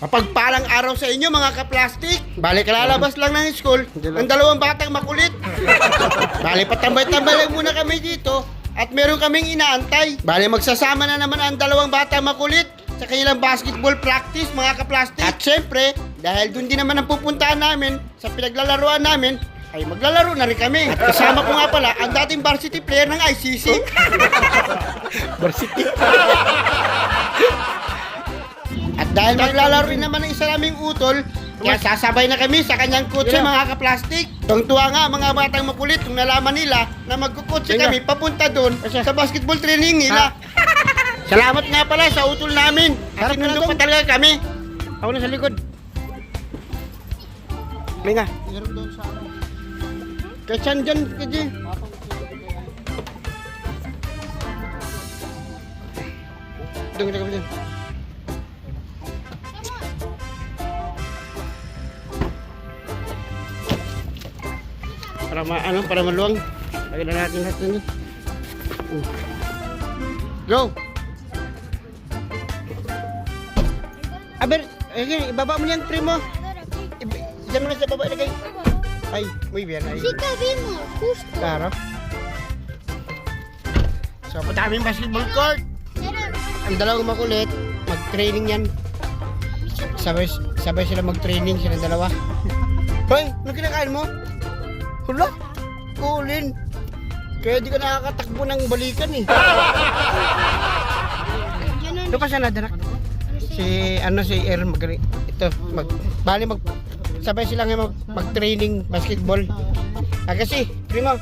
Mapagpalang araw sa inyo mga kaplastik. Bale, kalalabas lang ng school ng dalawang batang makulit. Bale, patambay-tambay lang muna kami dito at meron kaming inaantay. Bale, magsasama na naman ang dalawang batang makulit sa kanilang basketball practice mga kaplastik. At syempre, dahil doon din naman ang pupuntahan namin sa pinaglalaruan namin, ay maglalaro na rin kami. At kasama ko nga pala ang dating varsity player ng ICC. varsity. At dahil maglalaro rin naman ng isa naming utol, kaya sasabay na kami sa kanyang kotse mga kaplastik. Tuwang-tuwa nga mga batang makulit kung nalaman nila na magkukotse Sige. kami papunta doon sa basketball training nila. Salamat nga pala sa utol namin. At sinundo doon. pa talaga kami. Ako na sa likod. May nga. Kahit saan dyan, kaya Doon, doon, doon. Para ma ano, para maluwang. Lagyan na natin lahat nito. Uh. Go! Aber, eh, ibaba mo yan, primo. Iba- Diyan mo na sa baba ilagay. Ay, muy bien. Ay, Sí cabimos, justo. claro. So, punta kami basketball court. Ang dalawang makulit, mag-training yan. Sabay, sabay sila mag-training, sila dalawa. Hoy, ano kinakain mo? Hula, kulin. Kaya di ka nakakatakbo ng balikan eh. Ito pa siya nadanak. Si, ano, si Er, mag, ito, mag, bali mag, sabay sila ngayon mag, mag-training basketball. Ah, kasi, primo,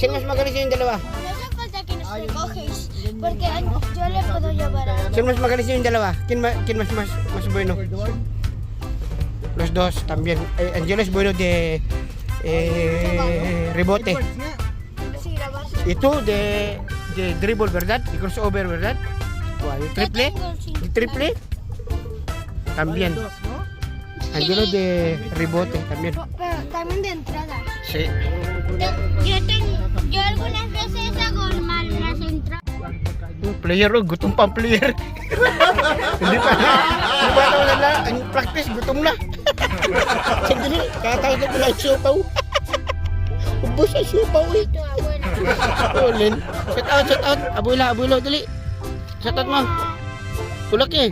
sino mas magaling sa yung dalawa? Porque yo le puedo llevar a... Sino mas magaling sa yung dalawa? ¿Quién, ma, quién más, más, más bueno? Los dos también. Eh, Angelo es bueno de eh, rebote. Tú de, de dribble, ¿verdad? De crossover, ¿verdad? Wow, ¿y triple? ¿Y triple? También. Angelo de rebote también. Pero también de entrada. Sí. Yo tengo, yo algunas veces hago mal las entradas. Player, oh, gutom pa ang player. Hindi pa. Hindi pa ito na. Practice, gutom na. Sandali, kakakain ko na yung siopaw. Ubus ang siopaw eh. Abuela. Ulin. Shout out, shout out. Abuela, abuelo, dali. Shout out mo. Tulak eh.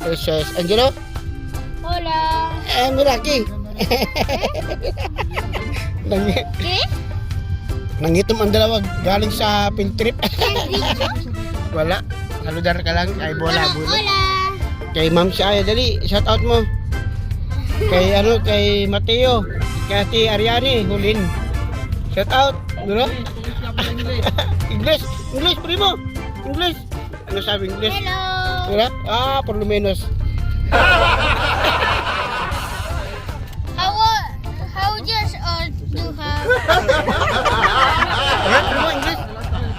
Yes, yes. Angelo? Hola. Eh, Miraki. Nang, ¿Qué? nangitom ang dalawa galing sa field trip. Wala. Saludar ka lang. Ay, bola, bola. Hola. Kay Ma'am Shaya, dali, shout out mo. Kay ano, kay Mateo, kay Ate Ariane, hulin. Shout out, ano? English, English, primo. English. Ano sabi English? Hello. Diba? Ah, por lo menos. How how years old do have? Primo, English?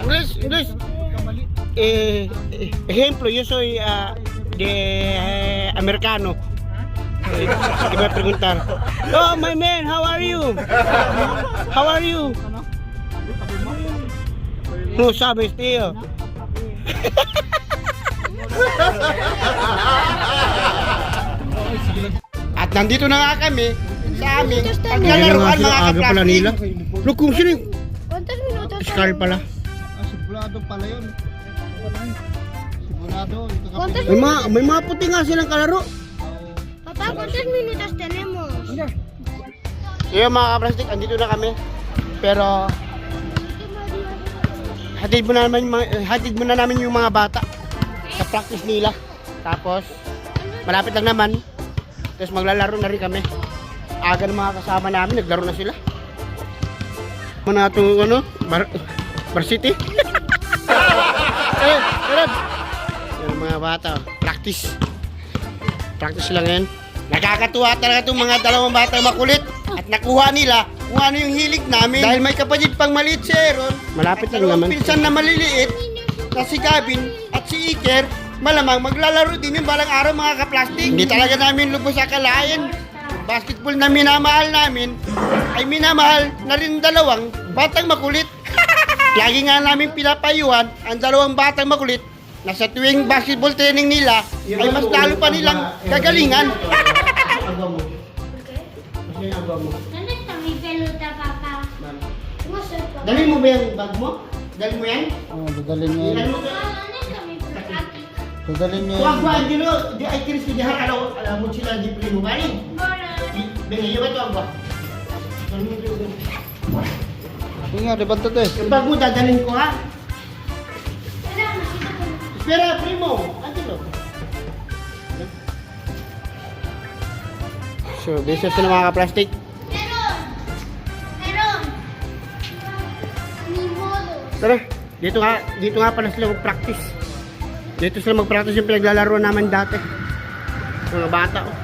English, English. Eh, eh, ejemplo, yo soy ah, de eh, americano. Eh, Te voy a preguntar. Oh, my man, how are you? How are you? No sabes, tío. At nandito na nga kami sa aming paglalaroan mga kaplastik. Look, kung sino yung. Scar pala. Ah, sigurado pala yun. ¿Cuántos May mga, may mga puti nga silang kalaro. Papá, ¿cuántos minutos tenemos? Yung mga kaplastik, andito na kami. Pero hatid mo na naman yung mga, eh, hatid mo na namin yung mga bata sa practice nila. Tapos malapit lang naman. Tapos maglalaro na rin kami. Aga ng mga kasama namin, naglaro na sila. Muna itong ano, bar, bar bata, practice. Practice lang yan. Nakakatuwa talaga itong mga dalawang bata makulit. At nakuha nila kung ano yung hilig namin. Dahil may kapatid pang maliit si Aaron. Malapit at lang naman. pinsan na maliliit na si Gavin at si Iker. Malamang maglalaro din yung balang araw mga kaplastik. Hindi talaga namin lubos akalain. Yung basketball na minamahal namin ay minamahal na rin dalawang batang makulit. Lagi nga namin pinapayuhan ang dalawang batang makulit na sa tuwing basketball training nila, ay mas lalo pa nilang gagalingan. Agwa mo. Kasi yung agwa mo. Nandun kami peluta, Papa. Dali mo ba yung bag mo? Dali mo yan? Oh, dadalhin niya Dali yan. mo ba? Kami peluta. Dadalhin niya Kung yan. agwa, Angelo, di ay kiris ko dihan, alaw, alam mo sila di pili mo galing. Bora. Bengi, ba ito agwa? Dali mo Bengi. Sige nga, diba ito eh. Yung bag mo, dadalhin ko ha. Espera, primo. Angelo. So, business na mga ka-plastic. Meron. Meron. Ni modo. Tara, dito nga, dito nga pala sila mag-practice. Dito sila mag-practice yung pinaglalaro naman dati. Mga bata. Oh.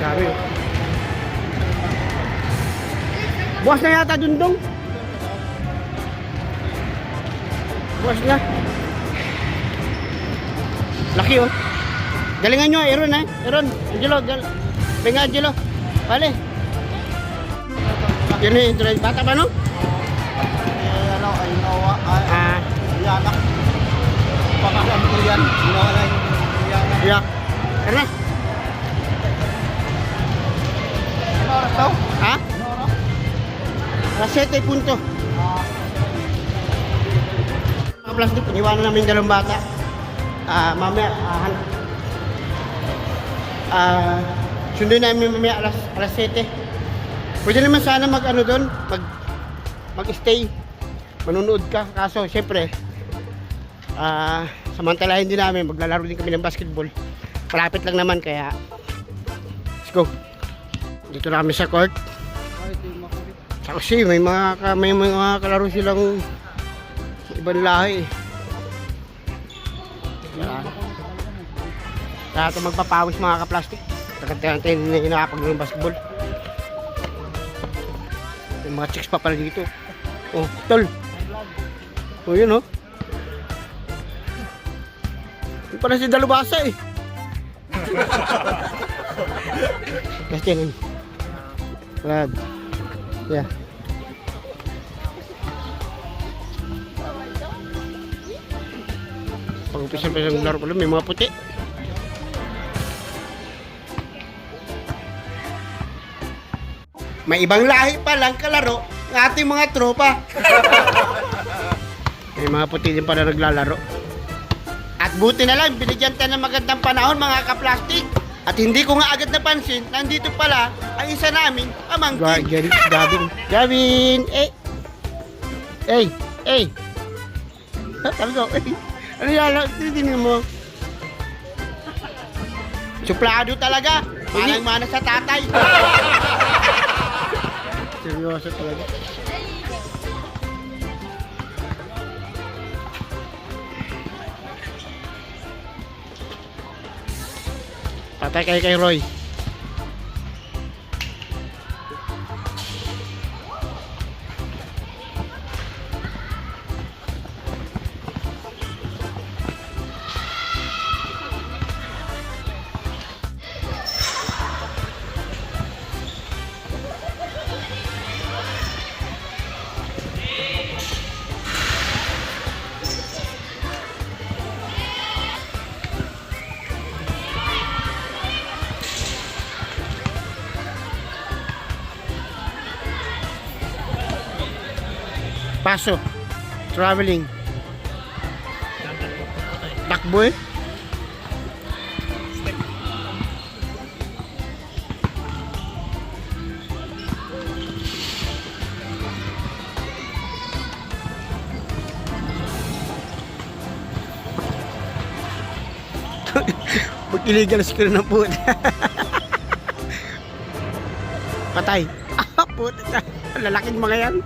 Dami. oh. Bukas na yata dun Bukas na. Laki oh. Galingan nyo, Aaron eh. Aaron, Angelo, gal. Venga, Angelo. Vale. Yun eh, intro. Bata pa no? Eh, ano, ay nawa, Ah, yanak. Pakasan ko yan. Ginawa na yung yanak. yeah. Tara. Ano oras daw? Ha? Ano oras? Alas 7 punto. Plastic, iniwanan namin yung dalawang bata. Ah, mamaya, ah, han- ah, sunduin namin mamaya alas, alas 7. Pwede naman sana mag ano doon, mag, mag-stay. Manunood ka. Kaso, syempre, ah, samantalahin din namin, maglalaro din kami ng basketball. Malapit lang naman, kaya, let's go. Dito na kami sa court. makulit. Kasi may mga may mga kalaro silang ibang lahi. Kaya, kaya ito magpapawis mga ka-plastic. Tagal-tagal tayo na nakapag ng basketball. May mga chicks pa pala dito. Oh, tol. Oh, yun oh. Yung pala si Dalubasa eh. Kasi yun. Brad. Yeah. Pag-umpisa pa ng laro lang, may mga puti. May ibang lahi pa lang kalaro ng ating mga tropa. may mga puti din pala naglalaro. At buti na lang, binigyan tayo ng magandang panahon mga kaplastik. At hindi ko nga agad napansin, nandito pala ang isa naming amangkin. Gavin, Gavin, Gavin, eh. Hey, hey. Sabi ko, eh. Ano yan? Titingnan mo. Suplado talaga. Malang mana sa tatay. Seryoso talaga. Patay kayo kay Roy. Paso. Traveling. Takbo eh. Pag illegal screen ng puta. Patay. Ah, puta. Lalaking mga yan.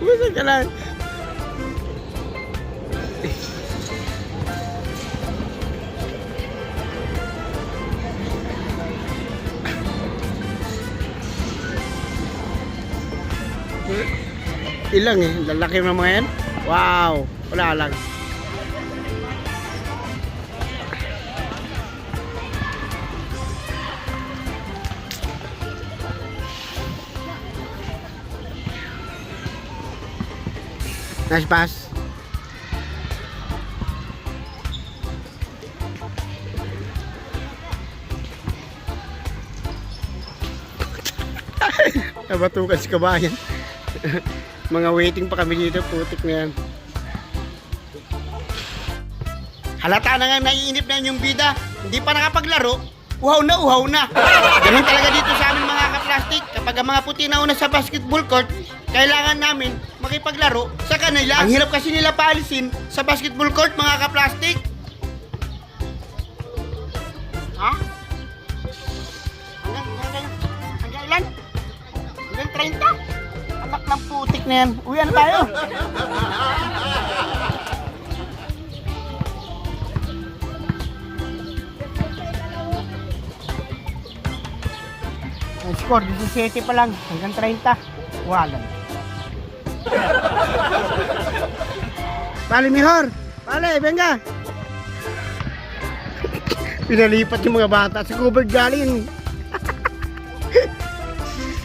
Basta ka lang. Ilang eh, lalaki mga yan. Wow, wala lang. Nice pass. Nabatukan si kabayan. Mga waiting pa kami dito, putik na yan. Halata na nga naiinip na yung bida. Hindi pa nakapaglaro, uhaw na uhaw na. Ganun talaga dito sa amin mga kaplastik. Kapag ang mga puti na una sa basketball court, kailangan namin makipaglaro sa kanila. Ang hirap kasi nila paalisin sa basketball court mga kaplastik. Ha? Hanggang, hanggang, hanggang ilan? Hanggang 30? Anak ng putik na yan. Uwi, ano tayo? Ang score, 17 pa lang. Hanggang 30. Wala. Pali, mejor. Pali, venga. Pinalipat yung mga bata. Sa covered galing.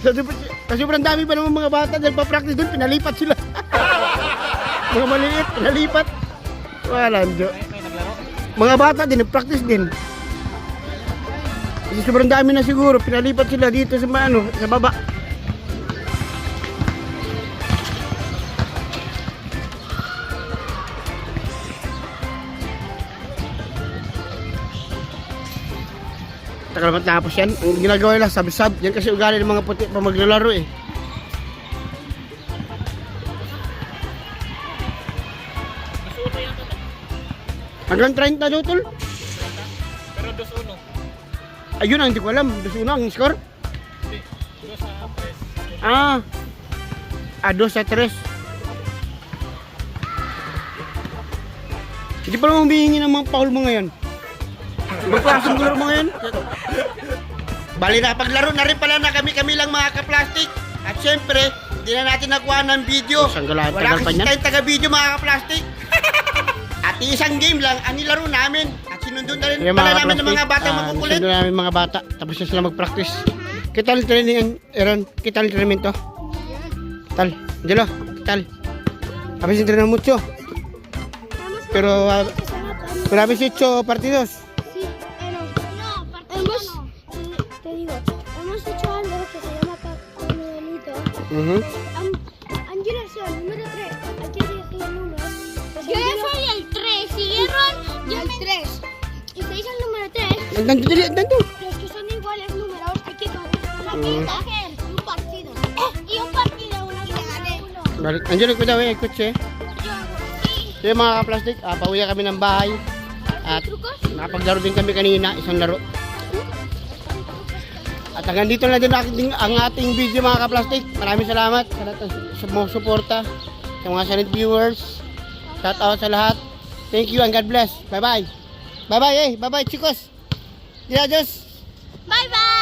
Sa kasi sobrang dami pa naman mga bata dahil pa-practice doon, pinalipat sila. mga maliliit, pinalipat. Wala, Jo. Mga bata din, nag-practice din. Kasi sobrang dami na siguro, pinalipat sila dito sa ano, sa baba. Tagal matapos yan. Ang ginagawa nila, sab-sab. Yan kasi ugali ng mga puti pa maglalaro eh. Hanggang 30 daw tol. Pero 2-1. Ayun ang hindi ko alam. Dos una ang score. Hindi. 2 sa press. Ah. Ah, dos sa tres. Hindi pa naman humihingi ng mga foul mo ngayon. Magklaseng laro mo ngayon. Bali na, paglaro na rin pala na kami-kami lang mga kaplastik. At syempre, hindi na natin nakuha ng video. Wala kasi tayong taga-video mga kaplastik. At isang game lang ang nilaro namin. At sinundo na rin pala namin ng mga bata makukulit. Sinundo namin mga bata. Tapos na sila mag-practice. Kita ang training ang Aaron. Kita ang training to. Tal. Angelo. Tal. Habis yung training mucho. Pero, uh, pero habis hecho partidos. Mhm. Angela es el número 3, hay que decir el número. Yo soy el 3, siguieron yo el 3. Y ustedes el número 3, Nandito dali, nandito. los que son iguales números, hay que una Mm. pinta, un partido. Y un partido, una. Uno. Balik. Angelo, cuidado eh, así. So yung mga kaplastik, ah, pauwi kami ng bahay. At ¿Trucos? nakapaglaro din kami kanina, isang laro. At hanggang dito na din ang ating video mga kaplastik. Maraming salamat sa lahat ng- sa mga suporta, sa mga silent viewers. Shout out sa lahat. Thank you and God bless. Bye bye. Bye bye eh. Bye bye chicos. Adios. Bye bye.